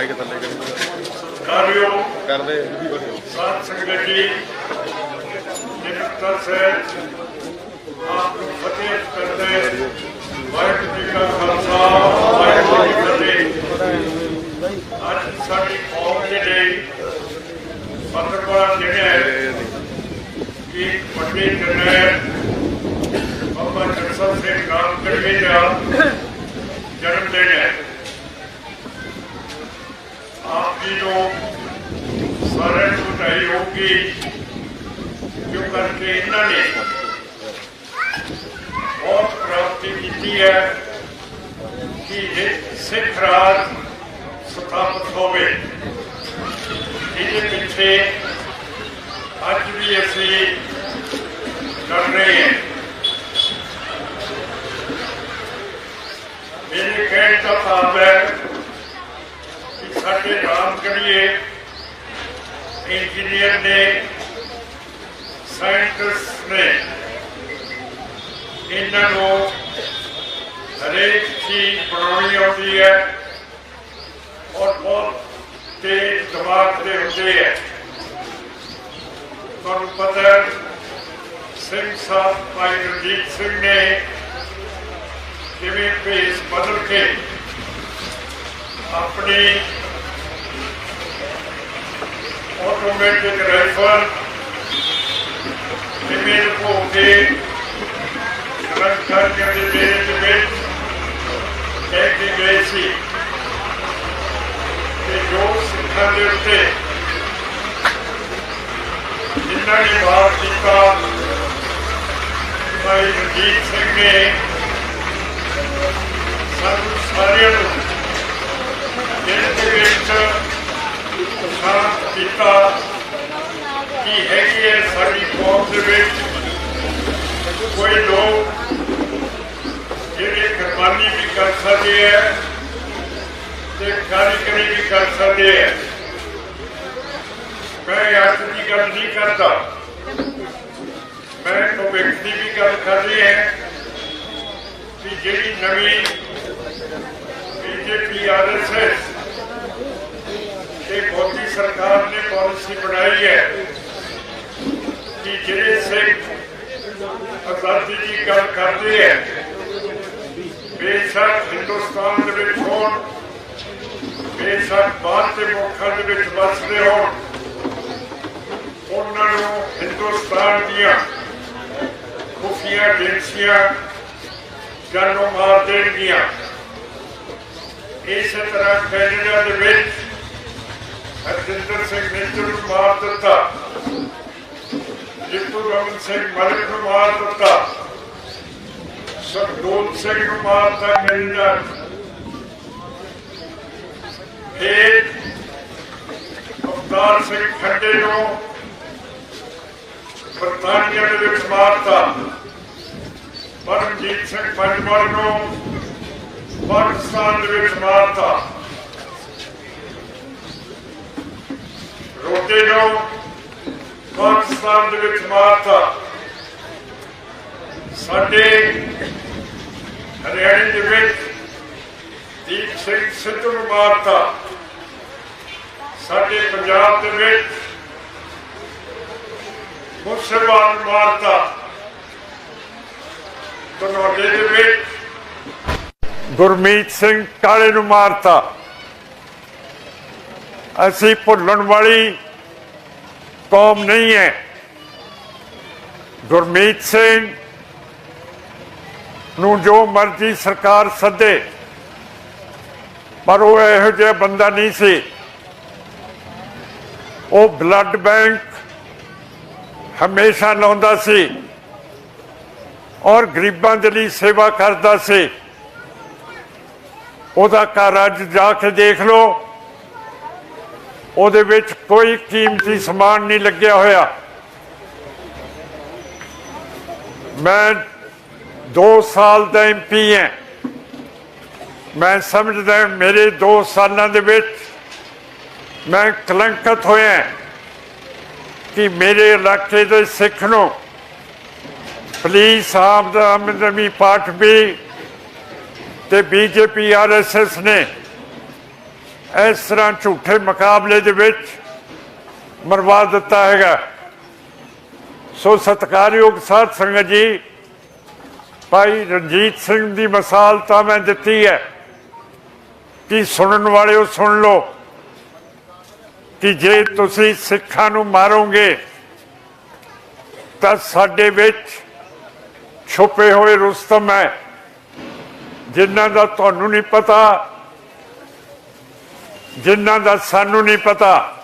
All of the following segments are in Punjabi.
ਮਾਈਕ ਥੱਲੇ ਕਰੀ। ਕਾਰਿਓ ਕਰਦੇ ਸਾਧ ਸੰਗਤ ਜੀ ਨਿਰੰਤਰ ਸੇ ਆਪ ਨੂੰ ਫਤਿਹ ਕਰਦੇ ਵਾਹਿਗੁਰੂ ਜੀ ਕਾ ਖਾਲਸਾ ਵਾਹਿਗੁਰੂ ਜੀ ਕੀ ਫਤਿਹ। ਅੱਜ ਸਾਡੀ ਕੌਮ ਦੇ ਲਈ ਬਹੁਤ ਬੜਾ ਦਿਨ ਹੈ। ਕਿ ਵੱਡੇ ਜਨਰਲ ਬਾਬਾ ਜਗਸਰ ਸਿੰਘ ਰਾਮਗੜ੍ਹੀ ਦਾ ਜਨਮ ਦਿਨ ਹੈ ਆਪ ਜੀ ਨੂੰ ਸਾਰਿਆਂ ਨੂੰ ਵਧਾਈ ਹੋਊਗੀ ਜੋ ਕਰਕੇ ਇਹਨਾਂ ਨੇ ਬਹੁਤ ਪ੍ਰਾਪਤੀ ਕੀਤੀ ਹੈ ਕਿ ਇਹ ਸਿੱਖ ਰਾਜ ਸਥਾਪਿਤ ਹੋਵੇ ਇਹਦੇ ਪਿੱਛੇ ਅੱਜ ਵੀ ਅਸੀਂ ਲੜ ਰਹੇ ਹਾਂ ਮੇਰੇ ਕਹਿਣ ਦਾ ਭਾਵ ਹੈ ਕਿ ਸਾਡੇ ਰਾਮ ਕਰੀਏ। ਇੰਜੀਨੀਅਰ ਨੇ ਸਾਇੰਟਿਸਟ ਨੇ ਇਹਨਾਂ ਨੂੰ ਹਰੇਕ ਚੀਜ਼ ਬਣਾਉਣੀ ਆਉਂਦੀ ਹੈ ਔਰ ਬਹੁਤ ਤੇਜ਼ ਦਿਮਾਗ ਦੇ ਹੁੰਦੇ ਹੈ। ਤੁਹਾਨੂੰ ਪਤਾ ਸਿੰਘ ਸਾਹਿਬ ਭਾਈ ਰਣਜੀਤ ਸਿੰਘ ਨੇ ਕਿਵੇਂ ਭੇਸ ਬਦਲ ਕੇ ਆਪਣੀ ਆਟੋਮੈਟਿਕ ਰਾਈਫਲ ਜਿਵੇਂ ਹੋ ਕੇ ਦੇ ਦੇ ਵਿੱਚ ਇੱਕ ਗਈ ਸੀ ਤੇ ਜੋ ਸਿੱਖਾਂ ਦੇ ਉੱਤੇ ਜਿਨ੍ਹਾਂ ਨੇ ਬਾਤ ਕੀਤਾ ਭਾਈ ਰਣਜੀਤ ਸਿੰਘ ਨੇ ਸਾਨੂੰ ਸਾਰਿਆਂ ਨੂੰ ਜਿਸ ਦੇ ਵਿੱਚ ਸ਼ਾਂਤ ਕੀਤਾ ਕਿ ਹੈਗੀ ਹੈ ਸਾਡੀ ਕੌਮ ਦੇ ਵਿੱਚ ਕੋਈ ਲੋਕ ਜਿਹੜੇ ਕੁਰਬਾਨੀ ਵੀ ਕਰ ਸਕਦੇ ਹੈ ਤੇ ਕਾਰੀਗਰੀ ਵੀ ਕਰ ਸਕਦੇ ਹੈ। ਮੈਂ ਅੱਜ ਦੀ ਗੱਲ ਨਹੀਂ ਕਰਦਾ। ਮੈਂ ਭਵਿੱਖ ਦੀ ਵੀ ਗੱਲ ਕਰ ਰਹੀ ਹੈ ਕਿ ਜਿਹੜੀ ਨਵੀਂ ਬੀਜੇਪੀ ਆਰਐਸਐਸ ਤੇ ਮੋਦੀ ਸਰਕਾਰ ਨੇ ਬਣਾਈ ਹੈ ਕਿ ਜਿਹੜੇ ਸਿੱਖ ਆਜ਼ਾਦੀ ਦੀ ਗੱਲ ਕਰਦੇ ਹੈ, ਬੇਸ਼ੱਕ ਹਿੰਦੁਸਤਾਨ ਦੇ ਵਿੱਚ ਹੋਣ, ਬੇਸ਼ੱਕ ਬਾਹਰ ਦੇ ਮੁਲਕਾਂ ਦੇ ਵਿੱਚ ਵਸਦੇ ਹੋਣ, ਉਹਨਾਂ ਨੂੰ ਹਿੰਦੁਸਤਾਨ ਦੀਆਂ ਖੁਫੀਆ ਏਜੰਸੀਆਂ ਜਾਨੋਂ ਮਾਰ ਦੇਣਗੀਆਂ। ਇਸੇ ਤਰ੍ਹਾਂ ਕੈਨੇਡਾ ਦੇ ਵਿੱਚ ਹਰਜਿੰਦਰ ਸਿੰਘ ਨੇਤਰ ਨੂੰ ਮਾਰ ਦਿੱਤਾ। ਜਿੱਤੂ ਰਮਨ ਸਿੰਘ ਮਲਿਕ ਨੂੰ ਮਾਰ ਦਿੱਤਾ। ਸਰਦੂਲ ਸਿੰਘ ਨੂੰ ਮਾਰਤਾ ਕੈਨੇਡਾ ਇਹ ਅਵਤਾਰ ਸਿੰਘ ਖੰਡੇ ਨੂੰ ਬਰਤਾਨੀਆ ਦੇ ਵਿੱਚ ਮਾਰਤਾ। ਪਰਮਜੀਤ ਸਿੰਘ ਪੰਜਵਾਲ ਨੂੰ ਪਾਕਿਸਤਾਨ ਦੇ ਵਿੱਚ ਮਾਰਤਾ। ਰੋਟੇ ਨੂੰ ਪਾਕਿਸਤਾਨ ਦੇ ਵਿੱਚ ਮਾਰਤਾ। ਸਾਡੇ ਹਰਿਆਣੇ ਦੇ ਵਿੱਚ ਦੀਪ ਸਿੰਘ ਸਿੱਧੂ ਨੂੰ ਮਾਰਤਾ। ਸਾਡੇ ਪੰਜਾਬ ਦੇ ਵਿੱਚ ਮੁਸਲਮਾਨ ਨੂੰ ਮਾਰਤਾ। ਧਨੌਲੇ ਦੇ ਵਿੱਚ ਗੁਰਮੀਤ ਸਿੰਘ ਕਾਲੇ ਨੂੰ ਮਾਰਤਾ। ਅਸੀਂ ਭੁੱਲਣ ਵਾਲੀ ਕੌਮ ਨਹੀਂ ਹੈ ਗੁਰਮੀਤ ਸਿੰਘ ਨੂੰ ਜੋ ਮਰਜ਼ੀ ਸਰਕਾਰ ਸੱਦੇ, ਪਰ ਉਹ ਇਹੋ ਜਿਹਾ ਬੰਦਾ ਨਹੀਂ ਸੀ। ਉਹ ਬਲੱਡ ਬੈਂਕ ਹਮੇਸ਼ਾ ਲਾਉਂਦਾ ਸੀ ਔਰ ਗਰੀਬਾਂ ਦੇ ਲਈ ਸੇਵਾ ਕਰਦਾ ਸੀ। ਉਹਦਾ ਘਰ ਅੱਜ ਜਾ ਕੇ ਦੇਖ ਲਓ। ਉਹਦੇ ਵਿੱਚ ਕੋਈ ਕੀਮਤੀ ਸਮਾਨ ਨਹੀਂ ਲੱਗਿਆ ਹੋਇਆ। ਮੈਂ 2 ਸਾਲ ਦਾ ਐਮਪੀ ਹਾਂ। ਮੈਂ ਸਮਝਦਾ ਮੇਰੇ 2 ਸਾਲਾਂ ਦੇ ਵਿੱਚ ਮੈਂ ਕਲੰਕਤ ਹੋਇਆ ਕਿ ਮੇਰੇ ਇਲਾਕੇ ਦੇ ਸਿੱਖ ਨੂੰ ਪੁਲਿਸ ਆਪ ਦਾ ਆਮਦਨੀ ਪਾਠ ਵੀ ਤੇ ਬੀਜੇਪੀ ਆਰਐਸਐਸ ਨੇ ਇਸ ਤਰ੍ਹਾਂ ਝੂਠੇ ਮੁਕਾਬਲੇ ਦੇ ਵਿੱਚ ਮਰਵਾ ਦਿੱਤਾ ਹੈਗਾ। ਸੋ ਸਤਿਕਾਰਯੋਗ ਸਾਧ ਸੰਗਤ ਜੀ, ਭਾਈ ਰਣਜੀਤ ਸਿੰਘ ਦੀ ਮਿਸਾਲ ਤਾਂ ਮੈਂ ਦਿੱਤੀ ਹੈ। ਕਿ ਸੁਣਨ ਵਾਲਿਓ ਸੁਣ ਲਓ ਕਿ ਜੇ ਤੁਸੀਂ ਸਿੱਖਾਂ ਨੂੰ ਮਾਰੋਗੇ ਤਾਂ ਸਾਡੇ ਵਿੱਚ ਛੁਪੇ ਹੋਏ ਰੁਸਤਮ ਹੈ, ਜਿਨ੍ਹਾਂ ਦਾ ਤੁਹਾਨੂੰ ਨਹੀਂ ਪਤਾ ਜਿਨ੍ਹਾਂ ਦਾ ਸਾਨੂੰ ਨਹੀਂ ਪਤਾ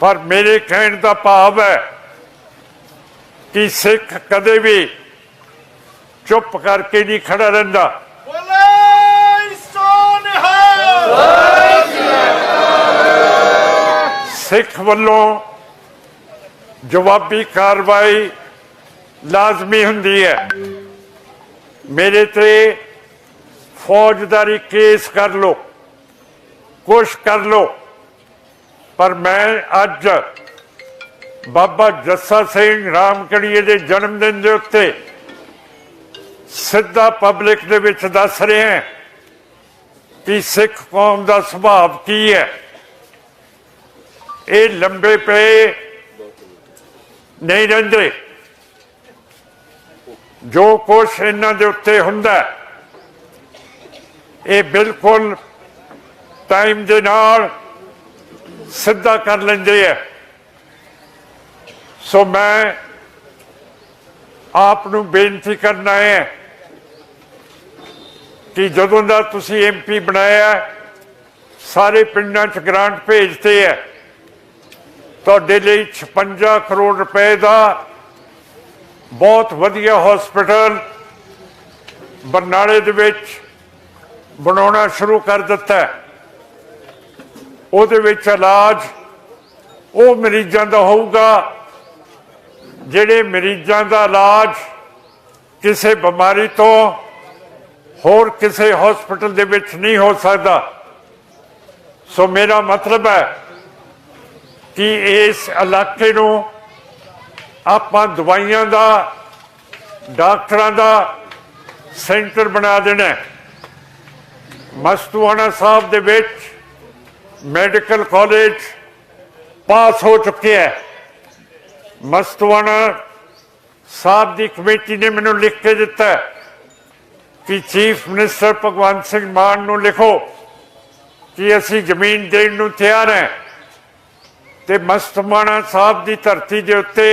ਪਰ ਮੇਰੇ ਕਹਿਣ ਦਾ ਭਾਵ ਹੈ ਕਿ ਸਿੱਖ ਕਦੇ ਵੀ ਚੁੱਪ ਕਰਕੇ ਨਹੀਂ ਖੜਾ ਰਹਿੰਦਾ। ਸਿੱਖ ਵੱਲੋਂ ਜਵਾਬੀ ਕਾਰਵਾਈ ਲਾਜ਼ਮੀ ਹੁੰਦੀ ਹੈ। ਮੇਰੇ ਤੇ ਫੌਜਦਾਰੀ ਕੇਸ ਕਰ ਲੋ ਕੁਛ ਕਰ ਲੋ ਪਰ ਮੈਂ ਅੱਜ ਬਾਬਾ ਜੱਸਾ ਸਿੰਘ ਰਾਮਕੜੀਏ ਦੇ ਜਨਮ ਦਿਨ ਦੇ ਉੱਤੇ ਸਿੱਧਾ ਪਬਲਿਕ ਦੇ ਵਿੱਚ ਦੱਸ ਰਿਹਾ ਹਾਂ ਕਿ ਸਿੱਖ ਕੌਮ ਦਾ ਸੁਭਾਅ ਕੀ ਹੈ। ਇਹ ਲੰਬੇ ਪਏ ਨਹੀਂ ਰਹਿੰਦੇ। ਜੋ ਕੁਛ ਇਹਨਾਂ ਦੇ ਉੱਤੇ ਹੁੰਦਾ, ਇਹ ਬਿਲਕੁਲ ਟਾਈਮ ਦੇ ਨਾਲ ਸਿੱਧਾ ਕਰ ਲੈਂਦੇ ਹੈ ਸੋ ਮੈਂ ਆਪ ਨੂੰ ਬੇਨਤੀ ਕਰਨਾ ਹੈ ਕਿ ਜਦੋਂ ਦਾ ਤੁਸੀਂ ਐਮਪੀ ਬਣਾਇਆ ਸਾਰੇ ਪਿੰਡਾਂ 'ਚ ਗ੍ਰਾਂਟ ਭੇਜਦੇ ਹੈ ਤੁਹਾਡੇ ਲਈ 56 ਕਰੋੜ ਰੁਪਏ ਦਾ ਬਹੁਤ ਵਧੀਆ ਹਸਪੀਟਲ ਬਰਨਾਲੇ ਦੇ ਵਿੱਚ ਬਣਾਉਣਾ ਸ਼ੁਰੂ ਕਰ ਦਿੱਤਾ ਹੈ। ਉਹਦੇ ਵਿੱਚ ਇਲਾਜ, ਉਹ ਮਰੀਜ਼ਾਂ ਦਾ ਹੋਊਗਾ। ਜਿਹੜੇ ਮਰੀਜ਼ਾਂ ਦਾ ਇਲਾਜ ਕਿਸੇ ਬਿਮਾਰੀ ਤੋਂ ਹੋਰ ਕਿਸੇ ਹਸਪੀਟਲ ਦੇ ਵਿੱਚ ਨਹੀਂ ਹੋ ਸਕਦਾ। ਸੋ ਮੇਰਾ ਮਤਲਬ ਹੈ ਕਿ ਇਸ ਇਲਾਕੇ ਨੂੰ ਆਪਾਂ ਦਵਾਈਆਂ ਦਾ, ਡਾਕਟਰਾਂ ਦਾ ਸੈਂਟਰ ਬਣਾ ਦੇਣਾ ਮਸਤੂਆਣਾ ਸਾਹਿਬ ਦੇ ਵਿੱਚ ਮੈਡੀਕਲ ਕਾਲਜ ਪਾਸ ਹੋ ਚੁੱਕਿਆ ਹੈ ਮਸਤੂਆਣਾ ਸਾਹਿਬ ਦੀ ਕਮੇਟੀ ਨੇ ਮੈਨੂੰ ਲਿਖ ਕੇ ਦਿੱਤਾ ਕਿ ਚੀਫ ਮਿਨਿਸਟਰ ਭਗਵੰਤ ਸਿੰਘ ਮਾਨ ਨੂੰ ਲਿਖੋ ਕਿ ਅਸੀਂ ਜ਼ਮੀਨ ਦੇਣ ਨੂੰ ਤਿਆਰ ਹਾਂ ਤੇ ਮਸਤਮਾਨਾ ਸਾਹਿਬ ਦੀ ਧਰਤੀ ਦੇ ਉੱਤੇ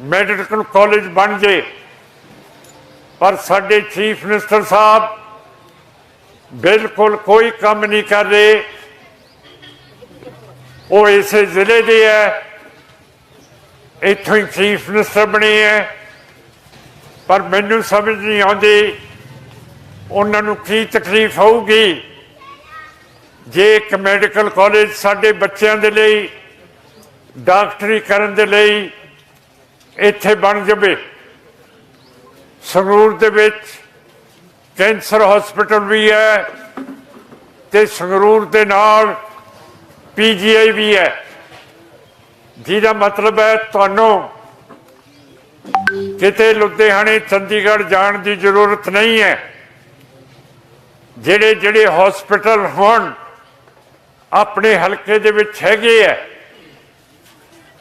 ਮੈਡੀਕਲ ਕਾਲਜ ਬਣ ਜੇ। ਪਰ ਸਾਡੇ ਚੀਫ ਮਿਨਿਸਟਰ ਸਾਹਿਬ ਬਿਲਕੁਲ ਕੋਈ ਕੰਮ ਨਹੀਂ ਕਰ ਰਹੇ। ਉਹ ਇਸੇ ਜ਼ਿਲ੍ਹੇ ਦੇ ਹੈ। ਇੱਥੋਂ ਹੀ ਚੀਫ ਮਿਨਿਸਟਰ ਬਣੇ ਹੈ। ਪਰ ਮੈਨੂੰ ਸਮਝ ਨਹੀਂ ਆਉਂਦੀ ਉਹਨਾਂ ਨੂੰ ਕੀ ਤਕਲੀਫ ਹੋਊਗੀ। ਜੇ ਇੱਕ ਮੈਡੀਕਲ ਕਾਲਜ ਸਾਡੇ ਬੱਚਿਆਂ ਦੇ ਲਈ, ਡਾਕਟਰੀ ਕਰਨ ਦੇ ਲਈ ਇੱਥੇ ਬਣ ਜਾਵੇ, ਸੰਗਰੂਰ ਦੇ ਵਿੱਚ ਕੈਂਸਰ ਹਸਪੀਟਲ ਵੀ ਹੈ ਤੇ ਸੰਗਰੂਰ ਦੇ ਨਾਲ ਪੀਜੀਆਈ ਵੀ ਹੈ। ਜਿਹਦਾ ਮਤਲਬ ਹੈ ਤੁਹਾਨੂੰ ਕਿਤੇ ਲੁਧਿਆਣੇ, ਚੰਡੀਗੜ੍ਹ ਜਾਣ ਦੀ ਜ਼ਰੂਰਤ ਨਹੀਂ ਹੈ। ਜਿਹੜੇ ਜਿਹੜੇ ਹਸਪੀਟਲ ਹੁਣ, ਆਪਣੇ ਹਲਕੇ ਦੇ ਵਿੱਚ ਹੈਗੇ ਹੈ,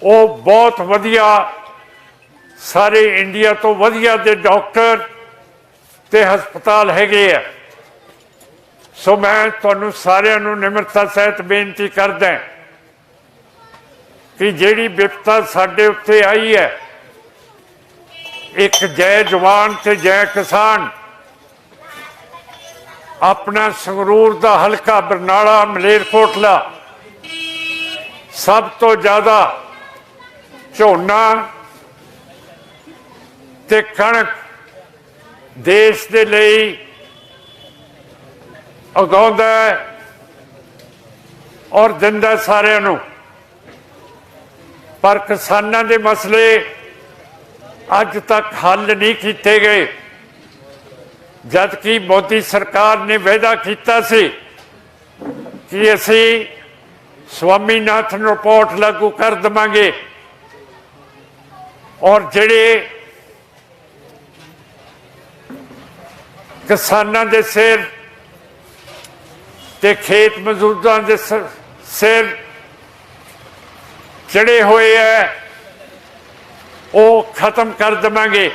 ਉਹ ਬਹੁਤ ਵਧੀਆ, ਸਾਰੇ ਇੰਡੀਆ ਤੋਂ ਵਧੀਆ ਦੇ ਡਾਕਟਰ ਤੇ ਹਸਪਤਾਲ ਹੈਗੇ ਆ ਸੋ ਮੈਂ ਤੁਹਾਨੂੰ ਸਾਰਿਆਂ ਨੂੰ ਨਿਮਰਤਾ ਸਹਿਤ ਬੇਨਤੀ ਕਰਦਾ ਕਿ ਜਿਹੜੀ ਵਿਪਤਾ ਸਾਡੇ ਉੱਤੇ ਆਈ ਹੈ, ਇੱਕ ਜੈ ਜਵਾਨ ਤੇ ਜੈ ਕਿਸਾਨ, ਆਪਣਾ ਸੰਗਰੂਰ ਦਾ ਹਲਕਾ ਬਰਨਾਲਾ, ਮਲੇਰਕੋਟਲਾ, ਸਭ ਤੋਂ ਜ਼ਿਆਦਾ ਝੋਨਾ ਤੇ ਕਣਕ ਦੇਸ਼ ਦੇ ਲਈ ਉਗਾਉਂਦਾ ਔਰ ਦਿੰਦਾ ਸਾਰਿਆਂ ਨੂੰ। ਪਰ ਕਿਸਾਨਾਂ ਦੇ ਮਸਲੇ ਅੱਜ ਤੱਕ ਹੱਲ ਨਹੀਂ ਕੀਤੇ ਗਏ। ਜਦ ਕਿ ਮੋਦੀ ਸਰਕਾਰ ਨੇ ਵਾਅਦਾ ਕੀਤਾ ਸੀ ਕਿ ਅਸੀਂ ਸਵਾਮੀਨਾਥਨ ਰਿਪੋਰਟ ਲਾਗੂ ਕਰ ਦਵਾਂਗੇ ਔਰ ਜਿਹੜੇ ਕਿਸਾਨਾਂ ਦੇ ਸਿਰ ਤੇ ਖੇਤ ਮਜ਼ਦੂਰਾਂ ਦੇ ਸ- ਸਿਰ ਚੜੇ ਹੋਏ ਐ, ਉਹ ਖਤਮ ਕਰ ਦਵਾਂਗੇ।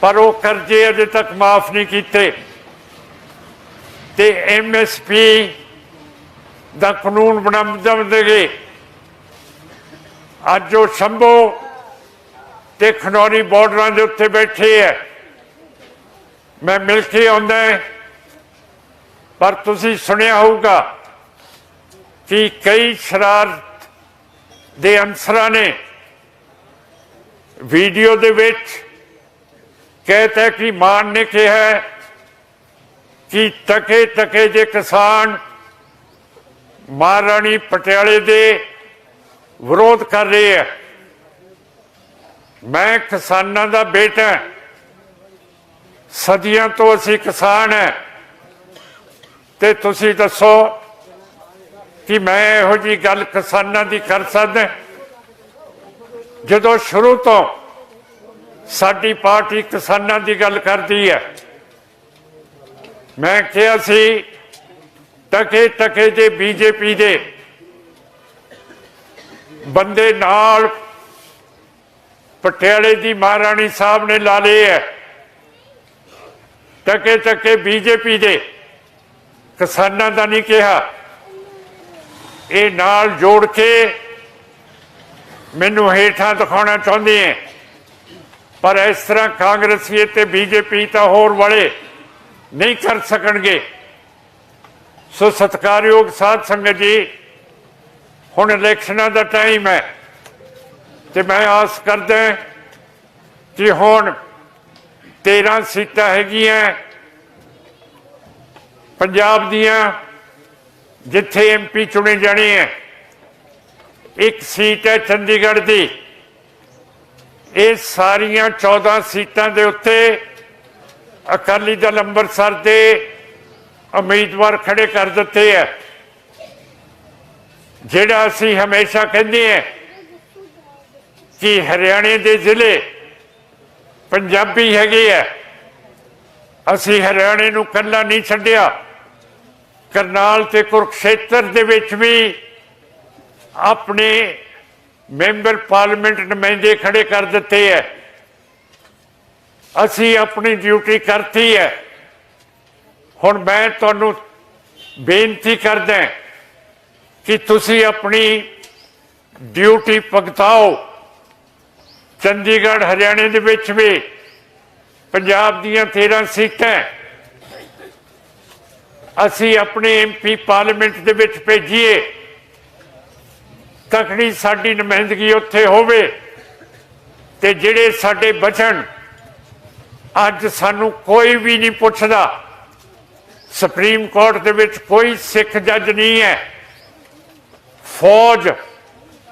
ਪਰ ਉਹ ਕਰਜ਼ੇ ਅਜੇ ਤੱਕ ਮਾਫ ਨਹੀਂ ਕੀਤੇ। ਤੇ ਐਮਐਸਪੀ ਦਾ ਕਾਨੂੰਨ ਬਣਾ ਦੇਣਗੇ ਅੱਜ ਉਹ ਸ਼ੰਭੋ ਤੇ ਖਨੌਰੀ ਬਾਰਡਰਾਂ ਦੇ ਉੱਤੇ ਬੈਠੇ ਐ। ਮੈਂ ਮਿਲ ਕੇ ਆਉਂਦਾ ਪਰ ਤੁਸੀਂ ਸੁਣਿਆ ਹੋਊਗਾ ਕਿ ਕਈ ਸ਼ਰਾਰਤ ਦੇ ਅਨਸਰਾਂ ਨੇ ਵੀਡੀਓ ਦੇ ਵਿੱਚ ਕਹਤਾ ਕਿ ਮਾਨ ਨੇ ਕਿਹਾ ਕਿ ਤਕੇ ਤਕੇ ਦੇ ਕਿਸਾਨ ਮਹਾਰਾਣੀ ਪਟਿਆਲੇ ਦੇ ਵਿਰੋਧ ਕਰ ਰਹੇ ਹੈ, ਮੈਂ ਕਿਸਾਨਾਂ ਦਾ ਬੇਟਾ ਸਦੀਆਂ ਤੋਂ ਅਸੀਂ ਕਿਸਾਨ ਹੈ। ਤੇ ਤੁਸੀਂ ਦੱਸੋ ਕਿ ਮੈਂ ਇਹੋ ਜੀ ਗੱਲ ਕਿਸਾਨਾਂ ਦੀ ਕਰ ਸਕਦਾ ਜਦੋਂ ਸ਼ੁਰੂ ਤੋਂ ਸਾਡੀ ਪਾਰਟੀ ਕਿਸਾਨਾਂ ਦੀ ਗੱਲ ਕਰਦੀ ਹੈ, ਮੈਂ ਕਿਹਾ ਸੀ ਟਕੇ ਟਕੇ ਦੇ ਬੀਜੇਪੀ ਦੇ ਬੰਦੇ ਨਾਲ ਪਟਿਆਲੇ ਦੀ ਮਹਾਰਾਣੀ ਸਾਹਿਬ ਨੇ ਲਾ ਲਏ ਹੈ। ਟਕੇ ਟਕੇ ਬੀਜੇਪੀ ਦੇ ਕਿਸਾਨਾਂ ਦਾ ਨਹੀਂ ਕਿਹਾ। ਇਹ ਨਾਲ ਜੋੜ ਕੇ ਮੈਨੂੰ ਹੇਠਾਂ ਦਿਖਾਉਣਾ ਚਾਹੁੰਦੇ ਹੈ ਪਰ ਇਸ ਤਰ੍ਹਾਂ ਕਾਂਗਰਸੀ ਤੇ ਬੀਜੇਪੀ ਤਾਂ ਹੋਰ ਵਾਲੇ ਨਹੀਂ ਕਰ ਸਕਣਗੇ। ਸੋ ਸਤਿਕਾਰਯੋਗ ਸਾਧ ਸੰਗਤ ਜੀ, ਹੁਣ ਇਲੈਕਸ਼ਨਾਂ ਦਾ ਟਾਈਮ ਹੈ ਤੇ ਮੈਂ ਆਸ ਕਰਦਾ ਕਿ ਹੁਣ 13 ਸੀਟਾਂ ਹੈਗੀਆਂ ਪੰਜਾਬ ਦੀਆਂ ਜਿੱਥੇ ਐਮਪੀ ਚੁਣੇ ਜਾਣੇ ਹੈ ਇੱਕ ਸੀਟ ਹੈ ਚੰਡੀਗੜ੍ਹ ਦੀ। ਇਹ ਸਾਰੀਆਂ 14 ਸੀਟਾਂ ਦੇ ਉੱਤੇ ਅਕਾਲੀ ਦਲ ਅੰਮ੍ਰਿਤਸਰ ਦੇ ਉਮੀਦਵਾਰ ਖੜੇ ਕਰ ਦਿੱਤੇ ਹੈ ਜਿਹੜਾ ਅਸੀਂ ਹਮੇਸ਼ਾ ਕਹਿੰਦੇ ਹਾਂ ਕਿ ਹਰਿਆਣੇ ਦੇ ਜ਼ਿਲ੍ਹੇ ਪੰਜਾਬੀ ਹੈਗੇ ਆ। ਅਸੀਂ ਹਰਿਆਣੇ ਨੂੰ ਕੱਲਾ ਨਹੀਂ ਛੱਡਿਆ। ਕਰਨਾਲ ਤੇ ਕੁਰਕਸ਼ੇਤਰ ਦੇ ਵਿੱਚ ਵੀ ਆਪਣੇ ਮੈਂਬਰ ਪਾਰਲੀਮੈਂਟ ਨੁਮਾਇੰਦੇ ਖੜੇ ਕਰ ਦਿੱਤੇ ਹੈ ਅਸੀਂ ਆਪਣੀ ਡਿਊਟੀ ਕਰਤੀ ਹੈ ਹੁਣ ਮੈਂ ਤੁਹਾਨੂੰ ਬੇਨਤੀ ਕਰਦਾ ਕਿ ਤੁਸੀਂ ਆਪਣੀ ਡਿਊਟੀ ਭੁਗਤਾਓ। ਚੰਡੀਗੜ੍ਹ, ਹਰਿਆਣੇ ਦੇ ਵਿੱਚ ਵੀ ਪੰਜਾਬ ਦੀਆਂ 13 ਸੀਟਾਂ ਅਸੀਂ ਆਪਣੇ ਐਮਪੀ ਪਾਰਲੀਮੈਂਟ ਦੇ ਵਿੱਚ ਭੇਜੀਏ ਤਕੜੀ ਸਾਡੀ ਨੁਮਾਇੰਦਗੀ ਉੱਥੇ ਹੋਵੇ ਤੇ ਜਿਹੜੇ ਸਾਡੇ ਬਚਣ, ਅੱਜ ਸਾਨੂੰ ਕੋਈ ਵੀ ਨਹੀਂ ਪੁੱਛਦਾ। ਸੁਪਰੀਮ ਕੋਰਟ ਦੇ ਵਿੱਚ ਕੋਈ ਸਿੱਖ ਜੱਜ ਨਹੀਂ ਹੈ। ਫੌਜ,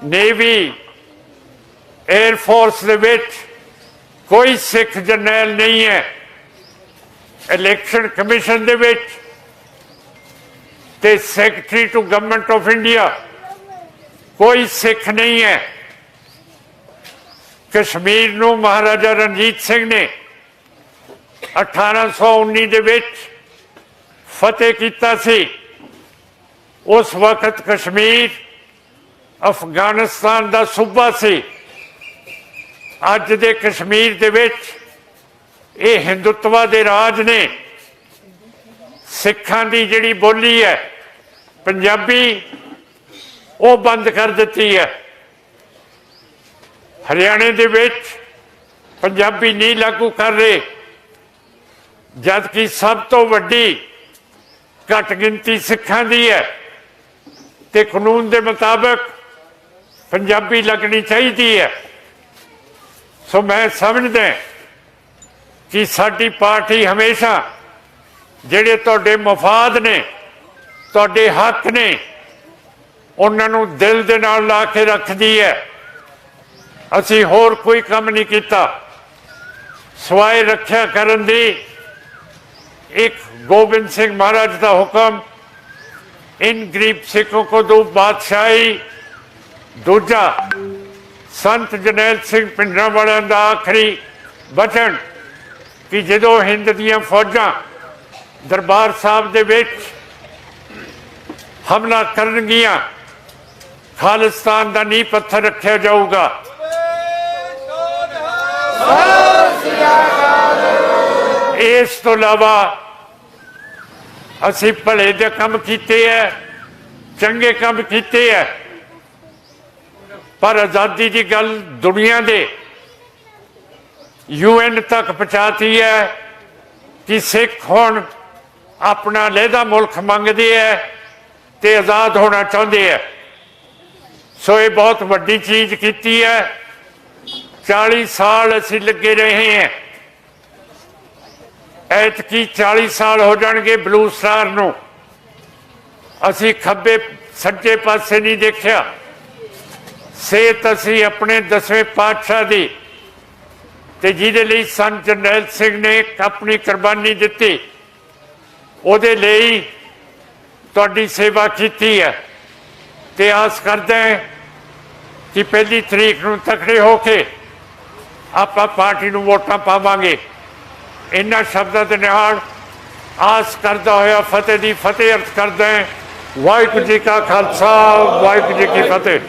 ਨੇਵੀ 에ਅਰ ਫੋਰਸ ਦੇ ਵਿੱਚ ਕੋਈ ਸਿੱਖ ਜਰਨੈਲ ਨਹੀਂ ਹੈ। ਇਲੈਕਸ਼ਨ ਕਮਿਸ਼ਨ ਦੇ ਵਿੱਚ ਤੇ secretary to government of India. ਕੋਈ ਸਿੱਖ ਨਹੀਂ ਹੈ। ਕਸ਼ਮੀਰ ਨੂੰ ਮਹਾਰਾਜਾ ਰਣਜੀਤ ਸਿੰਘ ਨੇ 1819 ਦੇ ਵਿੱਚ ਫਤਿਹ ਕੀਤਾ ਸੀ। ਉਸ ਵਕਤ ਕਸ਼ਮੀਰ ਅਫਗਾਨਿਸਤਾਨ ਦਾ ਸੂਬਾ ਸੀ। ਅੱਜ ਦੇ ਕਸ਼ਮੀਰ ਦੇ ਵਿੱਚ ਇਹ ਹਿੰਦੂਤਵਾ ਦੇ ਰਾਜ ਨੇ ਸਿੱਖਾਂ ਦੀ ਜਿਹੜੀ ਬੋਲੀ ਹੈ ਪੰਜਾਬੀ ਉਹ ਬੰਦ ਕਰ ਦਿੱਤੀ ਹੈ। ਹਰਿਆਣੇ ਦੇ ਵਿੱਚ ਪੰਜਾਬੀ ਨਹੀਂ ਲਾਗੂ ਕਰ ਰਹੇ। ਜਦ ਕਿ ਸਭ ਤੋਂ ਵੱਡੀ ਘੱਟ ਗਿਣਤੀ ਸਿੱਖਾਂ ਦੀ ਹੈ ਤੇ ਕਾਨੂੰਨ ਦੇ ਮੁਤਾਬਕ ਪੰਜਾਬੀ ਲੱਗਣੀ ਚਾਹੀਦੀ ਹੈ। ਸੋ ਮੈਂ ਸਮਝਦਾ ਕਿ ਸਾਡੀ ਪਾਰਟੀ ਹਮੇਸ਼ਾ ਜਿਹੜੇ ਤੁਹਾਡੇ ਮਫਾਦ ਨੇ ਤੁਹਾਡੇ ਹੱਕ ਨੇ। ਉਹਨਾਂ ਨੂੰ ਦਿਲ ਦੇ ਨਾਲ ਲਾ ਕੇ ਰੱਖਦੀ ਹੈ। ਅਸੀਂ ਹੋਰ ਕੋਈ ਕੰਮ ਨਹੀਂ ਕੀਤਾ। ਸਵਾਏ ਰੱਖਿਆ ਕਰਨ ਦੀ ਇੱਕ ਗੋਬਿੰਦ ਸਿੰਘ ਮਹਾਰਾਜ ਦਾ ਹੁਕਮ, ਇਨ ਗਰੀਬ ਸਿੱਖੋਂ ਕੋ ਦੋ ਬਾਦਸ਼ਾਹੀ। ਦੂਜਾ, ਸੰਤ ਜਨੈਲ ਸਿੰਘ ਪਿੰਡਰਾਂ ਵਾਲਿਆਂ ਦਾ ਆਖਰੀ ਬਚਨ ਕਿ ਜਦੋਂ ਹਿੰਦ ਦੀਆਂ ਫੌਜਾਂ ਦਰਬਾਰ ਸਾਹਿਬ ਦੇ ਵਿੱਚ ਹਮਲਾ ਕਰਨਗੀਆਂ। ਖਾਲਿਸਤਾਨ ਦਾ ਨੀਂਹ ਪੱਥਰ ਰੱਖਿਆ ਜਾਊਗਾ। ਇਸ ਤੋਂ ਇਲਾਵਾ ਅਸੀਂ ਭਲੇ ਦੇ ਕੰਮ ਕੀਤੇ ਐ, ਚੰਗੇ ਕੰਮ ਕੀਤੇ ਐ। ਪਰ ਆਜ਼ਾਦੀ ਦੀ ਗੱਲ ਦੁਨੀਆ ਦੇ ਯੂਐਨ ਤੱਕ ਪਹੁੰਚਾਤੀ ਹੈ ਕਿ ਸਿੱਖ ਹੁਣ ਆਪਣਾ ਲਹਿਦਾ ਮੁਲਕ ਮੰਗਦੇ ਐ। ਤੇ ਆਜ਼ਾਦ ਹੋਣਾ ਚਾਹੁੰਦੇ ਐ ਸੋ ਇਹ ਬਹੁਤ ਵੱਡੀ ਚੀਜ਼ ਕੀਤੀ ਹੈ। 40 ਸਾਲ ਅਸੀਂ ਲੱਗੇ ਰਹੇ ਹਾਂ। ਐਤਕੀ 40 ਸਾਲ ਹੋ ਜਾਣਗੇ ਬਲੂ ਸਟਾਰ ਨੂੰ। ਅਸੀਂ ਖੱਬੇ, ਸੱਜੇ ਪਾਸੇ ਨਹੀਂ ਦੇਖਿਆ। ਸੇਤ ਅਸੀਂ ਆਪਣੇ ਦਸਵੇਂ ਪਾਤਸ਼ਾਹ ਦੀ। ਤੇ ਜਿਹਦੇ ਲਈ ਸੰਤ ਜਰਨੈਲ ਸਿੰਘ ਨੇ ਆਪਣੀ ਕੁਰਬਾਨੀ ਦਿੱਤੀ। ਉਹਦੇ ਲਈ ਤੁਹਾਡੀ ਸੇਵਾ ਕੀਤੀ ਹੈ। ਤੇ ਆਸ ਕਰਦੇ ਹਾਂ ਕਿ ਪਹਿਲੀ ਤਰੀਕ ਨੂੰ ਤਕੜੇ ਹੋ ਕੇ ਆਪਾਂ ਪਾਰਟੀ ਨੂੰ ਵੋਟਾਂ ਪਾਵਾਂਗੇ। ਇਹਨਾਂ ਸ਼ਬਦਾਂ ਦੇ ਨਾਲ ਆਸ ਕਰਦਾ ਹੋਇਆ ਫਤਿਹ ਦੀ ਫਤਿਹ ਅਰਥ ਕਰਦਾ ਹਾਂ। ਵਾਹਿਗੁਰੂ ਜੀ ਕਾ ਖਾਲਸਾ, ਵਾਹਿਗੁਰੂ ਜੀ ਕੀ ਫਤਿਹ।